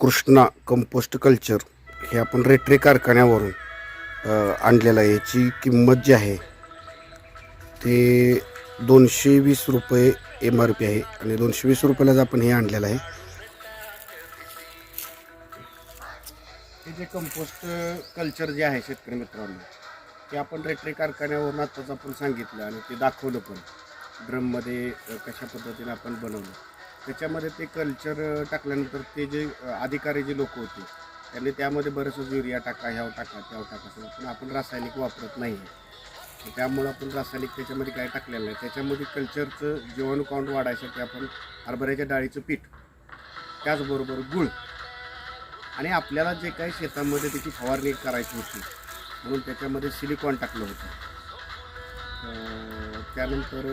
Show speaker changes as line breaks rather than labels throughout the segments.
Krishna compost culture हे आपण रेट्रे कारखान्यावरून आणलेलं आहे. याची किंमत जी आहे ते दोनशे वीस रुपये एम आर पी आहे आणि दोनशे वीस रुपयालाच आपण हे आणलेलं आहे हे जे कंपोस्ट कल्चर जे आहे शेतकरी मित्रांनो ते आपण रेट्रे कारखान्यावरून आत्ताच आपण सांगितलं आणि ते दाखवलं पण. ड्रममध्ये कशा पद्धतीने आपण बनवलं. त्याच्यामध्ये ते कल्चर टाकल्यानंतर ते जे अधिकारी जे लोक होते त्यांनी त्यामध्ये बरंचसं युरिया टाका ह्याव टाका त्याव टाका सगळं पण आपण रासायनिक वापरत नाही. आहे त्यामुळं आपण रासायनिक त्याच्यामध्ये काय टाकलेलं नाही. त्याच्यामध्ये कल्चरचं जीवाणू काउंट वाढायसाठी आपण हरभऱ्याच्या डाळीचं पीठ त्याचबरोबर गुळ आणि आपल्याला जे काही शेतामध्ये त्याची फवारणी करायची होती म्हणून त्याच्यामध्ये सिलिकॉन टाकलं होतं. त्यानंतर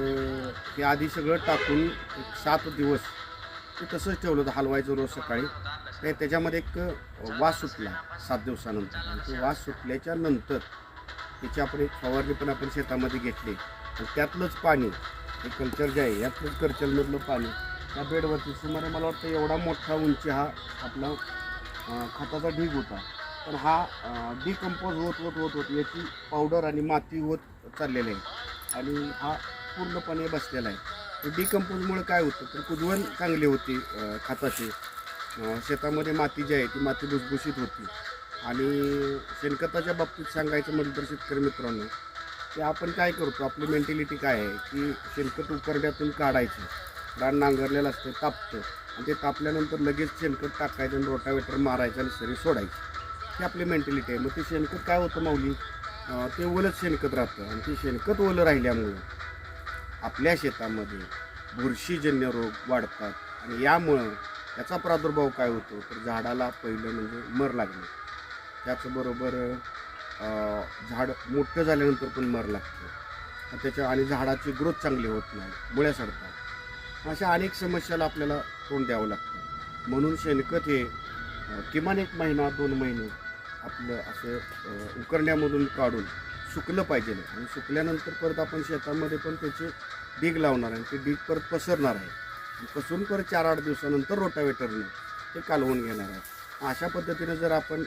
ते आधी सगळं टाकून एक सात दिवस ते तसंच ठेवलं होतं हलवायचं रोज सकाळी. ते त्याच्यामध्ये एक वास सुटला सात दिवसानंतर. आणि तो वास सुटल्याच्या नंतर त्याची आपण एक फवारणी पण आपण शेतामध्ये घेतली. आणि त्यातलंच पाणी हे कल्चर जे आहे यातलंच कल्चरमधलं पाणी त्या बेडवरती सुमारे मला वाटतं एवढा मोठा उंची हा आपला खताचा ढीग होता. पण हा डिकम्पोज होत होत होत होत याची पावडर आणि माती होत चाललेली आहे. आणि हा पूर्णपणे बसलेला आहे. डिकम्पोजमुळे काय होतं? तर कुजवण चांगली होती खताची. शेतामध्ये माती जी आहे ती माती भुसभुशीत होती. आणि शेणखताच्या बाबतीत सांगायचं म्हटलं तर शेतकरी मित्रांनो की आपण काय करतो? आपली मेंटॅलिटी काय आहे? की शेणखत उकरड्यातून काढायचं. रान नांगरलेलं असतं तापतं. आणि ते तापल्यानंतर लगेच शेणखत टाकायचं आणि रोटावेटर मारायचं आणि सरी सोडायची. ही आपली मेंटॅलिटी आहे. मग ते शेणखत काय होतं माऊली? अं, ते ओलच शेणखत राहतं. आणि ते शेणखत ओलं राहिल्यामुळं आपल्या शेतामध्ये बुरशीजन्य रोग वाढतात आणि यामुळं याचा प्रादुर्भाव काय होतो? तर झाडाला पहिलं म्हणजे मर लागणे. त्याचबरोबर झाड मोठं झाल्यानंतर पण मर लागतं. त्याच्या आणि झाडाची ग्रोथ चांगली होत नाही मुळ्या सडतात. अशा अनेक समस्याला आपल्याला तोंड द्यावं लागतं. म्हणून शेणखत हे किमान एक महिना दोन महिने आपलं असं उकरण्यामधून काढून सुकलं पाहिजे आणि सुकल्यानंतर परत आपण शेतामध्ये पण त्याचे डीग लावणार आहे. ते डीग परत पसरणार आहे. आणि पसरून परत चार आठ दिवसानंतर रोटावेटरने ते कालवून घेणार आहे. अशा पद्धतीने जर आपण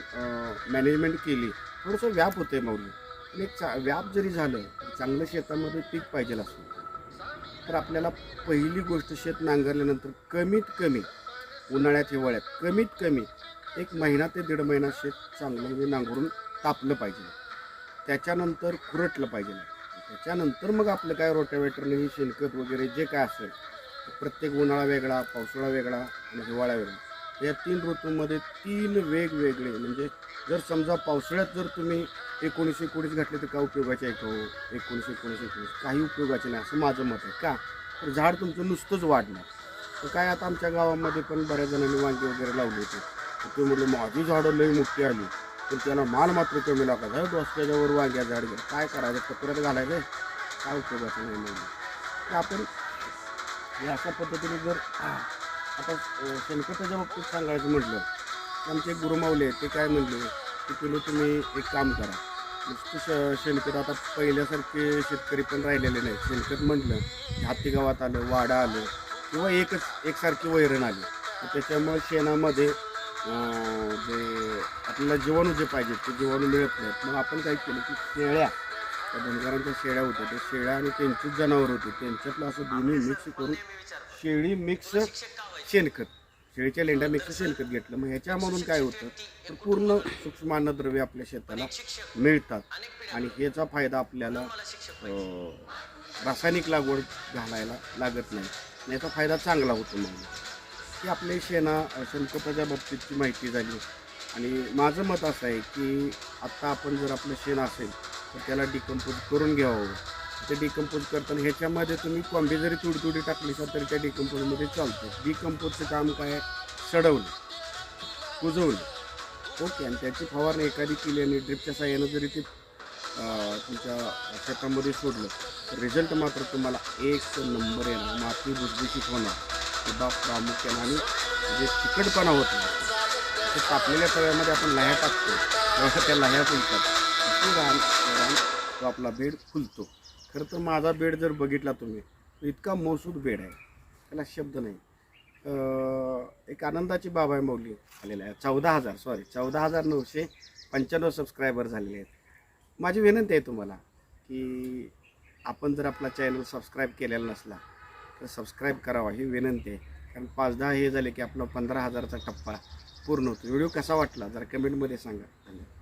मॅनेजमेंट केली थोडंसं व्याप होते माऊली पण एक चा व्याप जरी झालं चांगलं शेतामध्ये पीक पाहिजे असतं तर आपल्याला पहिली गोष्ट शेत नांगरल्यानंतर कमीत कमी उन्हाळ्यात हिवाळ्यात कमीत कमी एक महिना ते दीड महिना शेत चांगलं म्हणजे नांगरून तापलं पाहिजे. त्याच्यानंतर खुरटलं पाहिजे त्याच्यानंतर मग आपलं काय रोटावेटरने हे शेणखत वगैरे जे काय असेल प्रत्येक उन्हाळा वेगळा पावसाळा वेगळा आणि हिवाळा वेगळा या तीन ऋतूंमध्ये तीन वेगवेगळे म्हणजे जर समजा पावसाळ्यात जर तुम्ही एकोणीसशे एकोणीस घातले तर काय उपयोगाचे आहे का हो? एकोणीसशे एकोणीस एकोणीस काही उपयोगाचे नाही असं माझं मत आहे का? तर झाड तुमचं नुसतंच वाढणार. तर काय आता आमच्या गावामध्ये पण बऱ्याच जणांनी वांगी वगैरे लावली होती. तर ते म्हटलं माझी झाडं लई मोठी आली. पण त्याला माल मात्र कमी लागत आहे त्याच्यावर वांग्या झाड गेलं काय करायचं? कपड्यात घालायचं? काय उपयोगाचं नाही म्हणजे तर आपण हे अशा पद्धतीने जर आता शेणखताच्या बाबतीत सांगायचं म्हटलं तर आमचे गुरुमावले ते काय म्हणले की तुला तुम्ही एक काम करा. नुसतं श शेणखत आता पहिल्यासारखे शेतकरी पण राहिलेले नाही शेणखत म्हटलं हाती गावात आलं वाडा आलं किंवा एकच एकसारखी वैरण आली. त्याच्यामुळे शेणामध्ये जे आपल्याला जीवाणू जे पाहिजे ते जीवाणू मिळत नाहीत. मग आपण काय केलं की शेळ्या त्या धनगरांच्या शेळ्या होत्या. त्या शेळ्या आणि त्यांचीच जनावर होते. त्यांच्यातलं असं दोन्ही मिक्स करून शेळी मिक्स शेणखत. शेळीच्या लेंड्या मिक्स शेणखत घेतलं. मग ह्याच्यामधून काय होतं? तर पूर्ण सूक्ष्म अन्नद्रव्य आपल्या शेताला मिळतात. आणि ह्याचा फायदा आपल्याला रासायनिक लागवड घालायला लागत नाही. याचा फायदा चांगला होतो म्हणून. की आपली शेणा शेणखताच्या बाबतीतची माहिती झाली. आणि माझं मत असं आहे की आत्ता आपण जर आपलं शेण असेल तर त्याला डिकम्पोज करून घ्यावं. ते डिकम्पोज करताना ह्याच्यामध्ये तुम्ही कोंबे जरी तुडतुडी टाकली असाल तरी त्या डिकम्पोजमध्ये चालतं डिकम्पोजचं काम काय सडवलं कुजवलं ओके आणि त्याची फवारणी एखादी केली आणि ड्रिपच्या साह्यानं जरी ते तुमच्या शेतामध्ये सोडलं तर रिझल्ट मात्र तुम्हाला एक नंबर येणार. माती भुसभुशीत होणार. किंवा प्रामुख्याने आणि जे चिकटपणा होतो ते कापलेल्या तव्यामध्ये आपण लाह्या टाकतो. तसं त्या लाह्या फुलतात. किती रान रान तो आपला बेड फुलतो. खरं तर माझा बेड जर बघितला तुम्ही तो इतका मौसूद बेड आहे. त्याला शब्द नाही. एक आनंदाची बाब आहे मौली आलेला आहे. चौदा हजार सॉरी चौदा हजार नऊशे पंच्याण्णव सबस्क्रायबर झालेले आहेत. माझी विनंती आहे तुम्हाला की आपण जर आपला चॅनल सबस्क्राईब केलेला नसला तर सबस्क्राईब करावा ही विनंती आहे. कारण पाच दहा हे झाले की आपला पंधरा हजारचा टप्पा. पूर्ण होतो. व्हिडिओ कसा वाटला? जरा कमेंटमध्ये सांगा. धन्यवाद.